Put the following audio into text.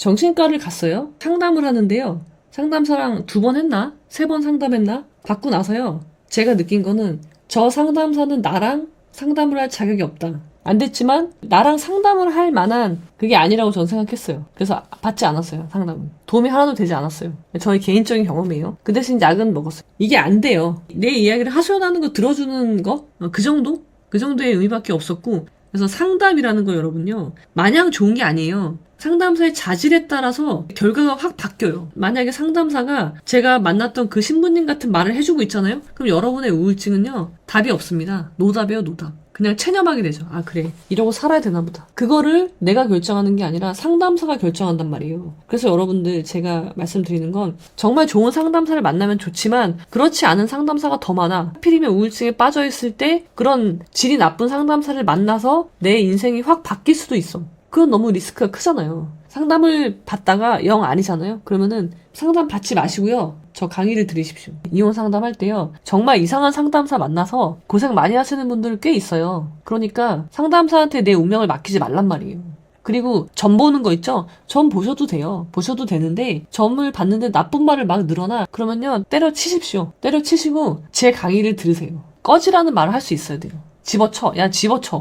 정신과를 갔어요. 상담을 하는데요. 상담사랑 두 번 했나? 세 번 상담했나? 받고 나서요. 제가 느낀 거는 저 상담사는 나랑 상담을 할 자격이 없다. 안 됐지만 나랑 상담을 할 만한 그게 아니라고 저는 생각했어요. 그래서 받지 않았어요. 상담은. 도움이 하나도 되지 않았어요. 저의 개인적인 경험이에요. 그 대신 약은 먹었어요. 이게 안 돼요. 내 이야기를 하소연하는 거 들어주는 거? 어, 그 정도? 그 정도의 의미밖에 없었고 그래서 상담이라는 거 여러분요. 마냥 좋은 게 아니에요. 상담사의 자질에 따라서 결과가 확 바뀌어요. 만약에 상담사가 제가 만났던 그 신부님 같은 말을 해주고 있잖아요? 그럼 여러분의 우울증은요, 답이 없습니다. 노답이에요, 노답. 그냥 체념하게 되죠. 아, 그래. 이러고 살아야 되나 보다. 그거를 내가 결정하는 게 아니라 상담사가 결정한단 말이에요. 그래서 여러분들 제가 말씀드리는 건 정말 좋은 상담사를 만나면 좋지만 그렇지 않은 상담사가 더 많아. 하필이면 우울증에 빠져 있을 때 그런 질이 나쁜 상담사를 만나서 내 인생이 확 바뀔 수도 있어. 그건 너무 리스크가 크잖아요. 상담을 받다가 영 아니잖아요. 그러면은 상담 받지 마시고요. 저 강의를 들으십시오. 이혼 상담할 때요. 정말 이상한 상담사 만나서 고생 많이 하시는 분들 꽤 있어요. 그러니까 상담사한테 내 운명을 맡기지 말란 말이에요. 그리고 점 보는 거 있죠? 점 보셔도 돼요. 보셔도 되는데 점을 봤는데 나쁜 말을 막 늘어나. 그러면요. 때려치십시오. 때려치시고 제 강의를 들으세요. 꺼지라는 말을 할 수 있어야 돼요. 집어쳐. 야 집어쳐.